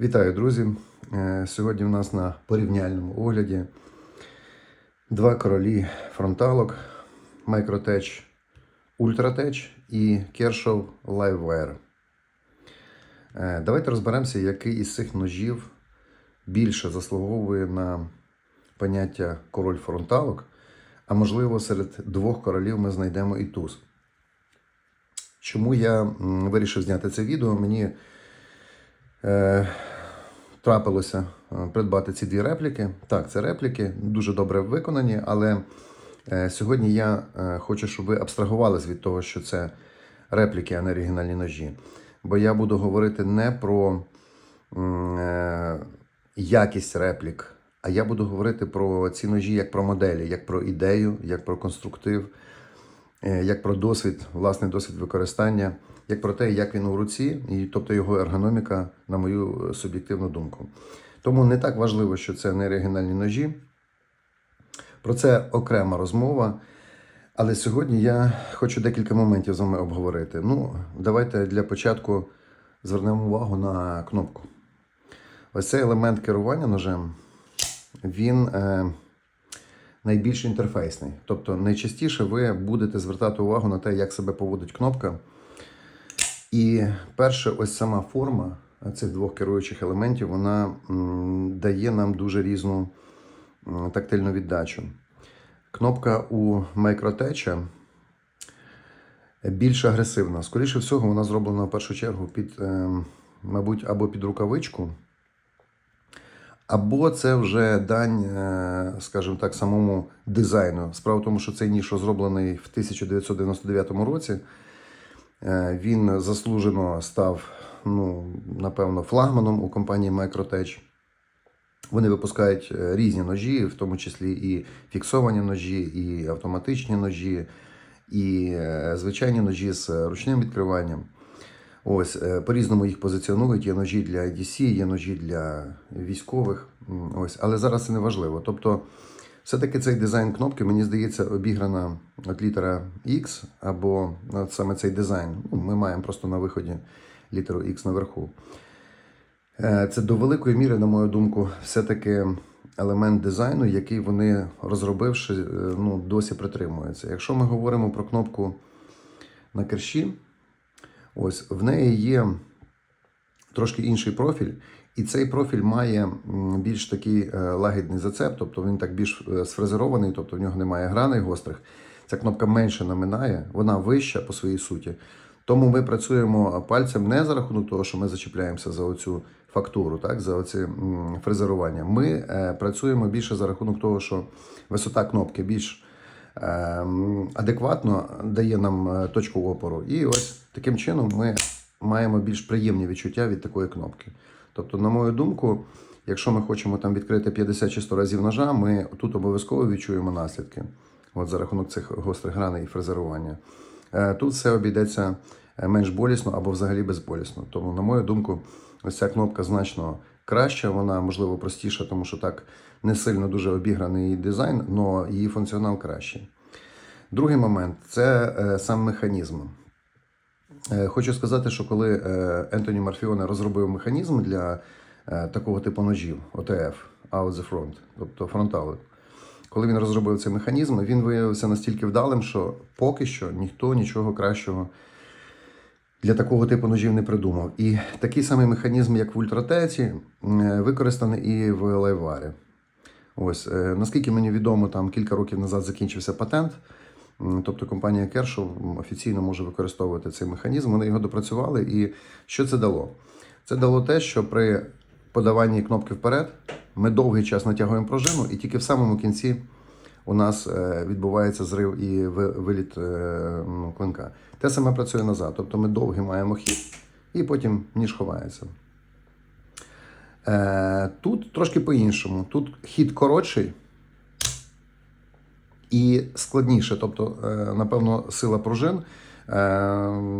Вітаю, друзі! Е, Сьогодні у нас на порівняльному огляді два королі фронталок Microtech Ultratech і Kershaw Livewire. Е, Давайте розберемося, який із цих ножів більше заслуговує на поняття король фронталок, а можливо, серед двох королів ми знайдемо і туз. Чому я вирішив зняти це відео? Мені е, трапилося е, придбати ці дві репліки. Так, це репліки, дуже добре виконані, але е, сьогодні я хочу, щоб ви абстрагувались від того, що це репліки, а не оригінальні ножі. Бо я буду говорити не про якість реплік, а я буду говорити про ці ножі як про моделі, як про ідею, як про конструктив як про досвід, власний досвід використання, як про те, як він у руці, і тобто його ергономіка, на мою е, суб'єктивну думку. Тому не так важливо, що це не оригінальні ножі. Про це окрема розмова. Але сьогодні я хочу декілька моментів з вами обговорити. Ну, давайте для початку звернемо увагу на кнопку. Ось цей елемент керування ножем, він е, найбільш інтерфейсний. Тобто найчастіше ви будете звертати увагу на те, як себе поводить кнопка. І перше, ось сама форма цих двох керуючих елементів, вона дає нам дуже різну тактильну віддачу. Кнопка у Microtech більш агресивна. Скоріше всього, вона зроблена в першу чергу під, е, мабуть, або під рукавичку, або це вже дань, е, скажімо так, самому дизайну. Справа в тому, що цей ніж розроблений в 1999 році. Е, Він заслужено став, ну, напевно, флагманом у компанії Microtech. Вони випускають е, різні ножі, в тому числі і фіксовані ножі, і автоматичні ножі, і е, звичайні ножі з ручним відкриванням. Ось по-різному їх позиціонують. Є ножі для IDC, є ножі для військових. Ось, але зараз це не важливо. Тобто, все-таки цей дизайн кнопки, мені здається, обіграна от літера X, або от саме цей дизайн. Ну, ми маємо просто на виході літеру X наверху. Е, Це до великої міри, на мою думку, все-таки елемент дизайну, який вони розробивши, е, ну, досі притримуються. Якщо ми говоримо про кнопку на керші, ось в неї є трошки інший профіль, і цей профіль має більш такий е, лагідний зацеп, тобто він так більш е, сфрезерований, тобто в нього немає граней гострих. Ця кнопка менше наминає, вона вища по своїй суті. Тому ми працюємо пальцем не за рахунок того, що ми зачіпляємося за оцю фактуру, так, за оце м, фрезерування. Ми е, працюємо більше за рахунок того, що висота кнопки більш адекватно дає нам точку опору. І ось таким чином ми маємо більш приємні відчуття від такої кнопки. Тобто, на мою думку, якщо ми хочемо там відкрити 50 чи 100 разів ножа, ми тут обов'язково відчуємо наслідки. От за рахунок цих гострих граней і фрезерування. Е, Тут все обійдеться е, менш болісно або взагалі безболісно. Тому, на мою думку, ось ця кнопка значно краща, вона можливо простіша, тому що так не сильно дуже обіграний дизайн, але її функціонал кращий. Другий момент це е, сам механізм. Е, Хочу сказати, що коли е, Ентоні Марфіоне розробив механізм для е, такого типу ножів, OTF, Out the Front, тобто фронтали, коли він розробив цей механізм, він виявився настільки вдалим, що поки що ніхто нічого кращого для такого типу ножів не придумав. І такий самий механізм, як в ультратеці, використаний і в лайварі. Ось, наскільки мені відомо, там кілька років назад закінчився патент. Тобто компанія Kershaw офіційно може використовувати цей механізм. Вони його допрацювали. І що це дало? Це дало те, що при подаванні кнопки вперед ми довгий час натягуємо пружину, і тільки в самому кінці у нас е, відбувається зрив і виліт е, ну, клинка. Те саме працює назад. Тобто ми довгий маємо хід, і потім ніж ховається. Е, Тут трошки по-іншому. Тут хід коротший і складніше. Тобто, е, напевно, сила пружин е,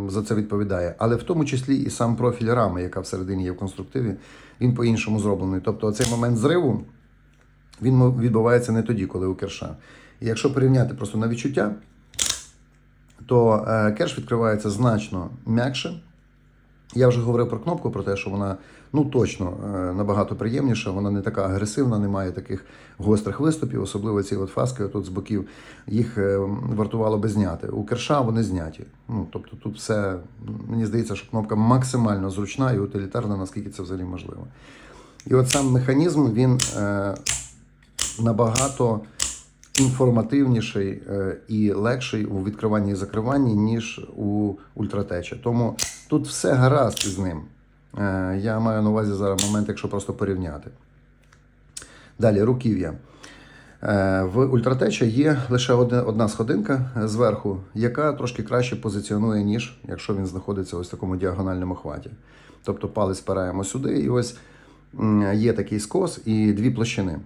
за це відповідає. Але в тому числі і сам профіль рами, яка всередині є в конструктиві, він по-іншому зроблений. Тобто, цей момент зриву він відбувається не тоді, коли у керша. І якщо порівняти просто на відчуття, то е, керш відкривається значно м'якше, Я вже говорив про кнопку, про те, що вона ну точно е, набагато приємніша, вона не така агресивна, не має таких гострих виступів, особливо ці от фаски тут з боків, їх е, вартувало би зняти. У керша вони зняті. Ну, тобто тут все, мені здається, що кнопка максимально зручна і утилітарна, наскільки це взагалі можливо. І от сам механізм він е, набагато інформативніший е, і легший у відкриванні і закриванні, ніж у ультратеча. Тому тут все гаразд із ним. Е, Я маю на увазі зараз момент, якщо просто порівняти. Далі, руків'я. Е, В ультратеча є лише одна сходинка зверху, яка трошки краще позиціонує, ніж якщо він знаходиться ось в такому діагональному хваті. Тобто палець спираємо сюди, і ось є такий скос і дві площини.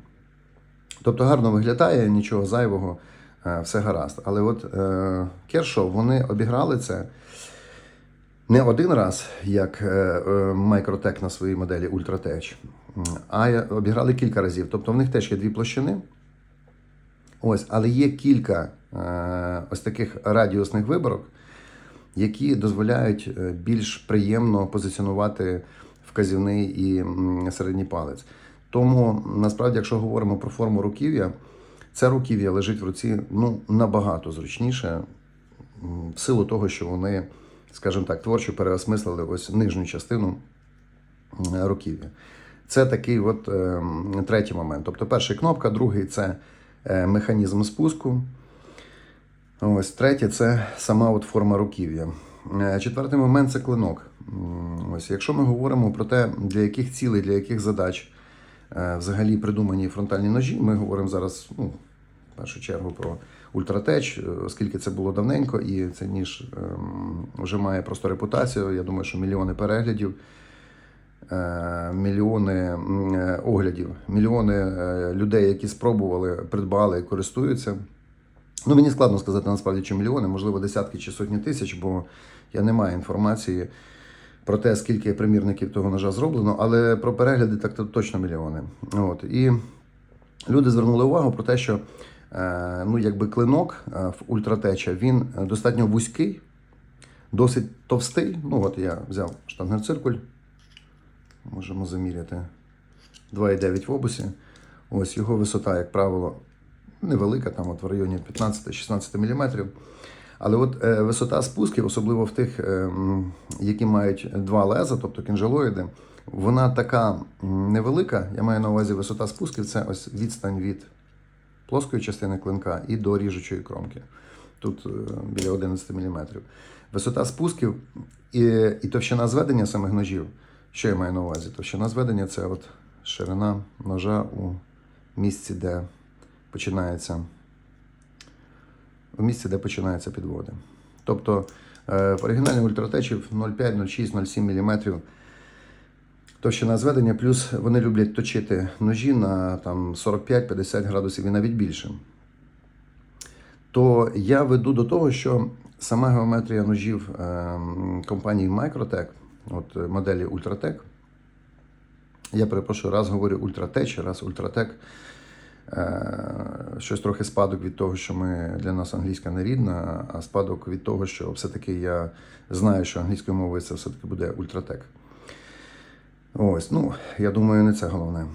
Тобто гарно виглядає, нічого зайвого, е, все гаразд. Але от Кершов, вони обіграли це не один раз, як е, е, на своїй моделі Ultratech, а обіграли кілька разів. Тобто в них теж є дві площини. Ось, але є кілька е, ось таких радіусних виборок, які дозволяють е, більш приємно позиціонувати вказівний і середній палець. Тому насправді, якщо говоримо про форму руків'я, це руків'я лежить в руці ну, набагато зручніше, в силу того, що вони, скажімо так, творчо переосмислили ось нижню частину м, руків'я. Це такий от е, третій момент. Тобто, перший кнопка, другий це е, механізм спуску. Ось третє це сама от форма руків'я. Е, Четвертий момент це клинок. Ось, якщо ми говоримо про те, для яких цілей, для яких задач е, взагалі придумані фронтальні ножі, ми говоримо зараз ну, в першу чергу про ультратеч, е, оскільки це було давненько, і цей ніж ем, вже має просто репутацію. Я думаю, що мільйони переглядів. е, Мільйони е, оглядів, мільйони людей, які спробували, придбали і користуються. Ну, мені складно сказати насправді, чи мільйони, можливо, десятки чи сотні тисяч, бо я не маю інформації про те, скільки примірників того ножа зроблено, але про перегляди так то точно мільйони. От. І люди звернули увагу про те, що ну, якби клинок е, в ультратеча він е, достатньо вузький, досить товстий. Ну, от я взяв штангенциркуль, можемо заміряти 2,9 в обусі. Ось його висота, як правило, невелика, там от в районі 15-16 мм. Але от е, висота спусків, особливо в тих, е, які мають два леза, тобто кінжалоїди, вона така невелика. Я маю на увазі висота спусків це ось відстань від плоскої частини клинка і до ріжучої кромки. Тут е, біля 11 мм. Висота спусків і, і товщина зведення самих ножів. Що я маю на увазі? Товщина зведення це от ширина ножа у місці, де починається в місці, де починаються підводи. Тобто е, в оригінальних ультратечів 0,5, 0,6, 0,7 мм товщина зведення, плюс вони люблять точити ножі на там, 45-50 градусів і навіть більше. То я веду до того, що сама геометрія ножів е, компанії Microtech, от е, моделі Ultratech, я перепрошую, раз говорю Ultratech, раз Ultratech. Е, Щось трохи спадок від того, що ми для нас англійська не рідна, а спадок від того, що все-таки я знаю, що англійською мовою це все-таки буде ультратек. Ось, ну, я думаю, не це головне.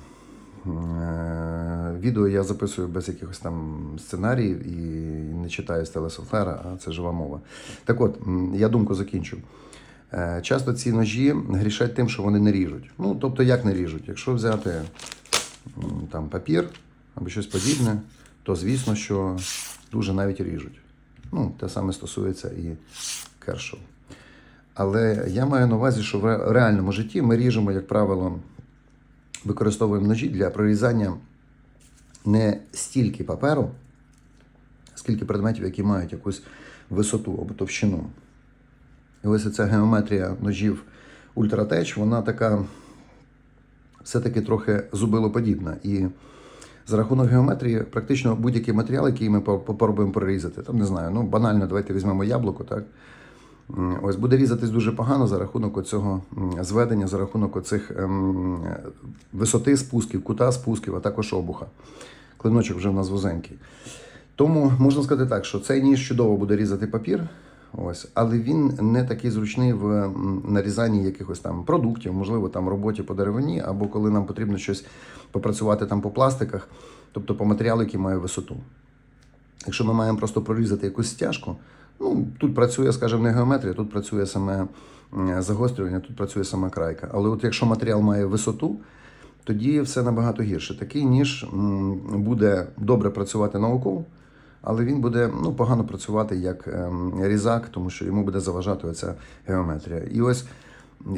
Е, Відео я записую без якихось там сценаріїв і не читаю з телесофтвера, а це жива мова. Так от, я думку закінчу. Е, Часто ці ножі грішать тим, що вони не ріжуть. Ну, тобто, як не ріжуть? Якщо взяти там папір або щось подібне, то звісно, що дуже навіть ріжуть. Ну, те саме стосується і кершов. Але я маю на увазі, що в реальному житті ми ріжемо, як правило, використовуємо ножі для прорізання не стільки паперу, скільки предметів, які мають якусь висоту або товщину. І ось ця геометрія ножів Ultratech, вона така все-таки трохи зубилоподібна. І за рахунок геометрії, практично будь-який матеріал, який ми по- попробуємо прорізати, там не знаю, ну банально, давайте візьмемо яблуко, так? Ось буде різатись дуже погано за рахунок цього зведення, за рахунок оцих ем, висоти спусків, кута спусків, а також обуха. Клиночок вже в нас вузенький. Тому можна сказати так, що цей ніж чудово буде різати папір. Ось, але він не такий зручний в нарізанні якихось там продуктів, можливо, там роботі по деревині, або коли нам потрібно щось попрацювати там по пластиках, тобто по матеріалу, який має висоту. Якщо ми маємо просто прорізати якусь стяжку, ну тут працює, скажімо, не геометрія, тут працює саме загострювання, тут працює сама крайка. Але от якщо матеріал має висоту, тоді все набагато гірше. Такий ніж буде добре працювати на око, але він буде ну, погано працювати як ем, різак, тому що йому буде заважати оця геометрія. І ось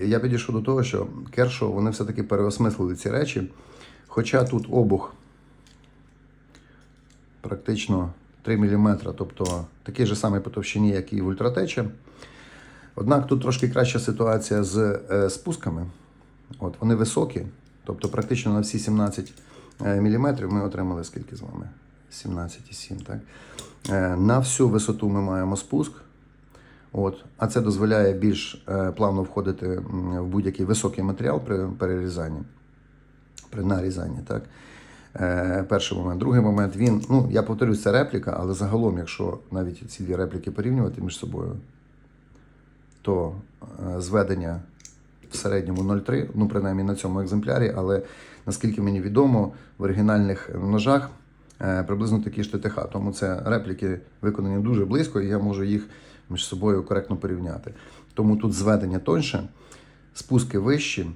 я підійшов до того, що Кершоу вони все-таки переосмислили ці речі. Хоча тут обух практично 3 мм, тобто такий же самий по товщині, як і в ультратечі. Однак тут трошки краща ситуація з е, спусками. От, вони високі, тобто практично на всі 17 мм ми отримали скільки з вами? 17,7, так? Е, на всю висоту ми маємо спуск. От, а це дозволяє більш е, плавно входити в будь-який високий матеріал при перерізанні, при нарізанні. Так? Е, перший момент. Другий момент, він, ну, я повторюсь, це репліка, але загалом, якщо навіть ці дві репліки порівнювати між собою, то е, зведення в середньому 0,3, ну принаймні на цьому екземплярі, але наскільки мені відомо, в оригінальних ножах е, приблизно такі ж ТТХ. Тому це репліки виконані дуже близько, і я можу їх між собою коректно порівняти. Тому тут зведення тоньше, спуски вищі.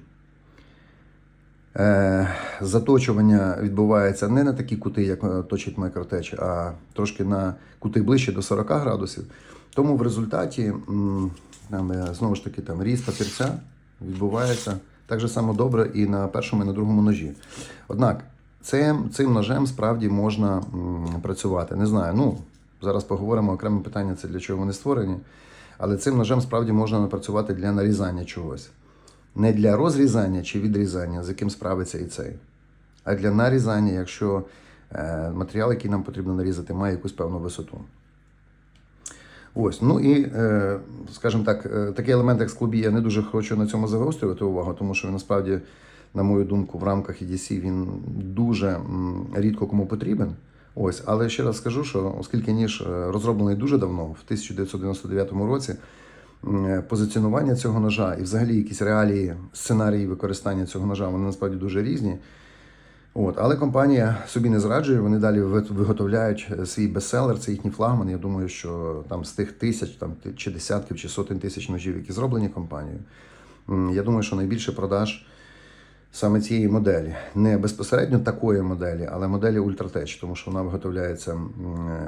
Е, заточування відбувається не на такі кути, як е, точить микротеч, а трошки на кути ближче до 40 градусів. Тому в результаті там, е, знову ж таки там, різ папірця відбувається так же само добре і на першому, і на другому ножі. Однак цим, цим ножем справді можна працювати. Не знаю, ну зараз поговоримо окреме питання, це для чого вони створені. Але цим ножем справді можна напрацювати для нарізання чогось. Не для розрізання чи відрізання, з яким справиться і цей, а для нарізання, якщо е, матеріал, який нам потрібно нарізати, має якусь певну висоту. Ось, ну і, е, скажімо так, е, такий елемент, як склобій, я не дуже хочу на цьому загострювати увагу, тому що він насправді, на мою думку, в рамках EDC він дуже рідко кому потрібен. Ось, але ще раз скажу, що оскільки ніж розроблений дуже давно, в 1999 році, позиціонування цього ножа і взагалі якісь реалії, сценарії використання цього ножа, вони насправді дуже різні. От, але компанія собі не зраджує, вони далі виготовляють е, свій бестселер, це їхній флагман. Я думаю, що там з тих тисяч, там чи десятків, чи сотень тисяч ножів, які зроблені компанією, я думаю, що найбільше продаж саме цієї моделі. Не безпосередньо такої моделі, але моделі Ultratech, тому що вона виготовляється е,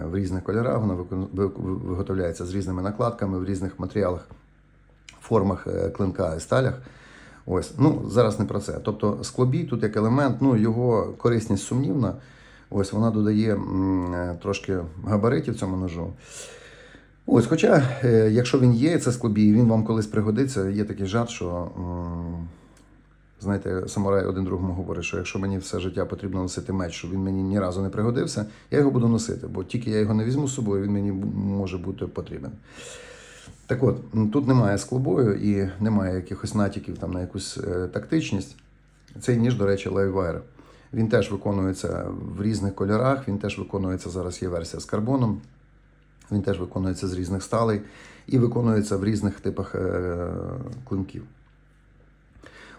в різних кольорах, вона виготовляється з різними накладками, в різних матеріалах, формах е, клинка і сталях. Ось, ну зараз не про це. Тобто склобій тут як елемент, ну його корисність сумнівна. Ось вона додає е, трошки габаритів цьому ножу. Ось, хоча, якщо він є, це склобій, він вам колись пригодиться. Є такий жарт, що знаєте, самурай один другому говорить, що якщо мені все життя потрібно носити меч, щоб він мені ні разу не пригодився, я його буду носити, бо тільки я його не візьму з собою, він мені може бути потрібен. Так от, тут немає склобою і немає якихось натяків там на якусь е, тактичність. Цей ніж, до речі, Livewire. Він теж виконується в різних кольорах, він теж виконується, зараз є версія з карбоном, він теж виконується з різних сталей і виконується в різних типах е, клинків.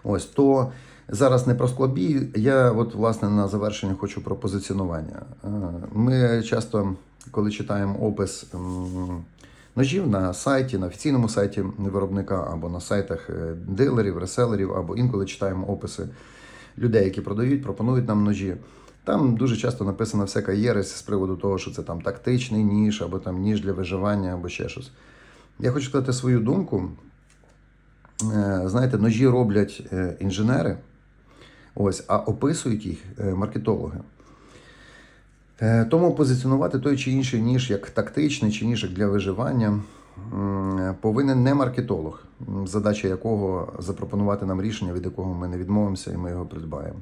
Ось то зараз не про склобій. Я от власне на завершення хочу про позиціонування. Е, Ми часто, коли читаємо опис ножів на сайті, на офіційному сайті виробника або на сайтах е, дилерів, реселерів, або інколи читаємо описи людей, які продають, пропонують нам ножі. Там дуже часто написана всяка єресь з приводу того, що це там тактичний ніж, або там ніж для виживання, або ще щось. Я хочу сказати свою думку. Е, Знаєте, ножі роблять е, інженери, ось, а описують їх е, маркетологи. Тому позиціонувати той чи інший ніж як тактичний чи ніж як для виживання повинен не маркетолог, задача якого запропонувати нам рішення, від якого ми не відмовимося і ми його придбаємо.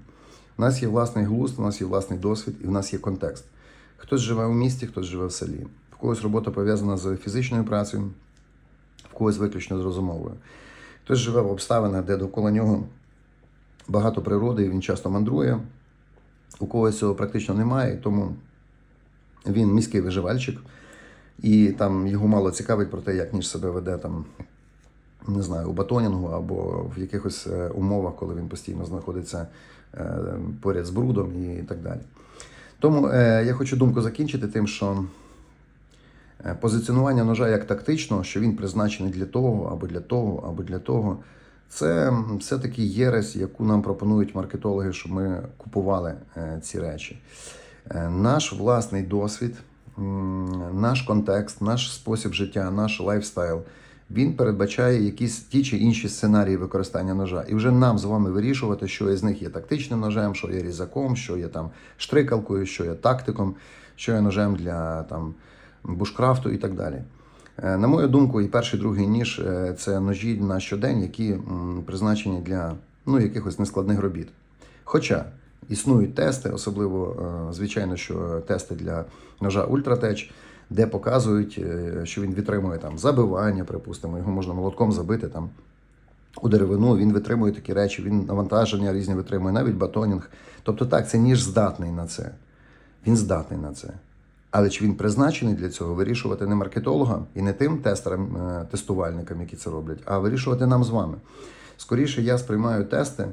У нас є власний глузд, у нас є власний досвід і в нас є контекст. Хтось живе у місті, хтось живе в селі. В когось робота пов'язана з фізичною працею, в когось виключно з розумовою. Хтось живе в обставинах, де довкола нього багато природи, і він часто мандрує. У когось цього практично немає, тому він міський виживальчик. І там його мало цікавить про те, як ніж себе веде там, не знаю, у батонінгу або в якихось е, умовах, коли він постійно знаходиться е, поряд з брудом і так далі. Тому е, я хочу думку закінчити тим, що позиціонування ножа як тактичного, що він призначений для того, або для того, або для того. Це все-таки єресь, яку нам пропонують маркетологи, щоб ми купували е, ці речі. Е, Наш власний досвід, наш контекст, наш спосіб життя, наш лайфстайл. Він передбачає якісь ті чи інші сценарії використання ножа. І вже нам з вами вирішувати, що із них є тактичним ножем, що є різаком, що є там штрикалкою, що є тактиком, що є ножем для там, бушкрафту і так далі. Е, На мою думку, і перший, і другий ніж е, це ножі на щодень, які призначені для ну, якихось нескладних робіт. Хоча існують тести, особливо, е, звичайно, що тести для ножа Ультратеч, де показують, що він витримує там забивання, припустимо, його можна молотком забити там у деревину, він витримує такі речі, він навантаження різні витримує, навіть батонінг. Тобто так, це ніж здатний на це. Він здатний на це. Але чи він призначений для цього вирішувати не маркетологам і не тим тестерам, е, тестувальникам, які це роблять, а вирішувати нам з вами. Скоріше я сприймаю тести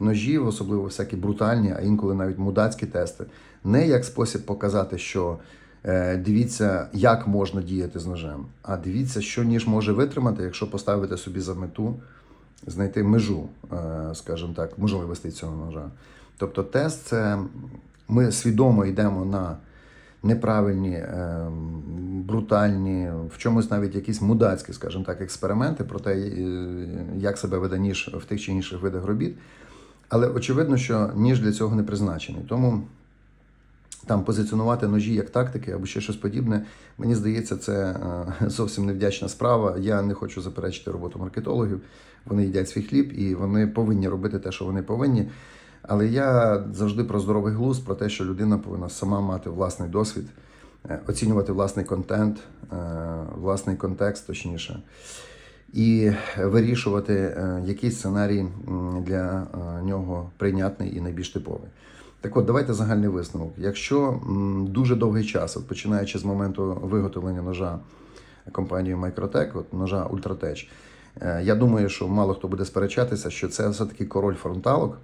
ножів, особливо всякі брутальні, а інколи навіть мудацькі тести, не як спосіб показати, що е, дивіться, як можна діяти з ножем, а дивіться, що ніж може витримати, якщо поставити собі за мету знайти межу, е, скажімо так, можливостей цього ножа. Тобто, тест це ми свідомо йдемо на неправильні, е, брутальні, в чомусь навіть якісь мудацькі, скажімо так, експерименти про те, е, як себе веде ніж в тих чи інших видах робіт. Але очевидно, що ніж для цього не призначений. Тому там позиціонувати ножі як тактики або ще щось подібне, мені здається, це е, зовсім невдячна справа. Я не хочу заперечити роботу маркетологів. Вони їдять свій хліб і вони повинні робити те, що вони повинні. Але я завжди про здоровий глузд, про те, що людина повинна сама мати власний досвід, е, оцінювати власний контент, е, власний контекст, точніше, і вирішувати, е, який сценарій для нього прийнятний і найбільш типовий. Так от, давайте загальний висновок. Якщо дуже довгий час, от починаючи з моменту виготовлення ножа компанією Microtech, от ножа е, я думаю, що мало хто буде сперечатися, що це все-таки король фронталок,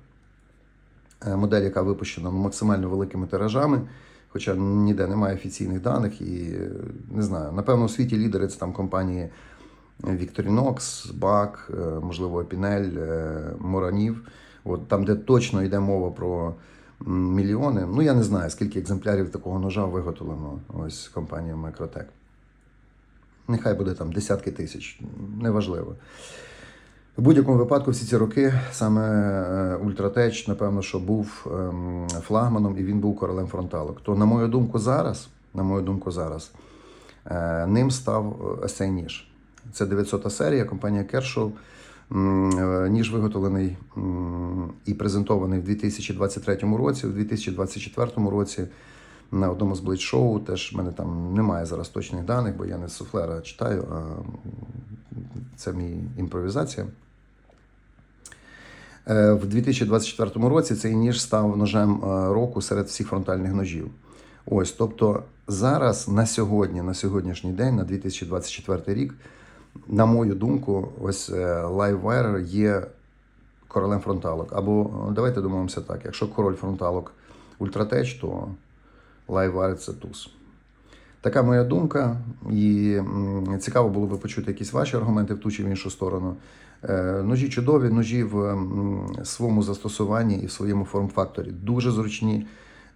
модель, яка випущена максимально великими тиражами, хоча ніде немає офіційних даних, і е, не знаю, напевно, у світі лідери це там компанії Victorinox, BAC, е, можливо, Opinel, е, Моранів. От там, де точно йде мова про мільйони. Ну, я не знаю, скільки екземплярів такого ножа виготовлено ось компанією Microtech. Нехай буде там десятки тисяч, неважливо. В будь-якому випадку, всі ці роки саме е, Ультратеч, напевно, що був ем, флагманом і він був королем фронталок. То, на мою думку, зараз, на мою думку, зараз е, ним став ось цей ніж. Це 900 серія, компанія е, Ніж виготовлений і презентований в 2023 році, в 2024 році на одному з блейд-шоу. Теж в мене там немає зараз точних даних, бо я не з суфлера читаю, а це мій імпровізація. Е, В 2024 році цей ніж став ножем е, року серед всіх фронтальних ножів. Ось, тобто зараз на сьогодні, на сьогоднішній день, на 2024 рік, на мою думку, ось е, LiveWire є королем фронталок. Або е, давайте думаємося так: якщо король фронталок Ультратеч, то LiveWire це туз. Така моя думка, і цікаво було би почути якісь ваші аргументи в ту чи в іншу сторону. Е, Ножі чудові, ножі в своєму застосуванні і в своєму форм-факторі дуже зручні.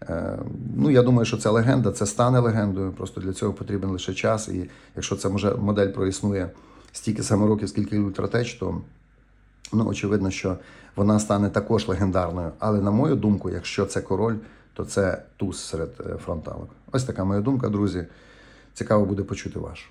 Е, Ну, я думаю, що це легенда, це стане легендою. Просто для цього потрібен лише час. І якщо ця модель проіснує стільки саме років, скільки Ультратеч, то ну, очевидно, що вона стане також легендарною. Але на мою думку, якщо це король, то це туз серед е, фронталок. Ось така моя думка, друзі. Цікаво буде почути вашу.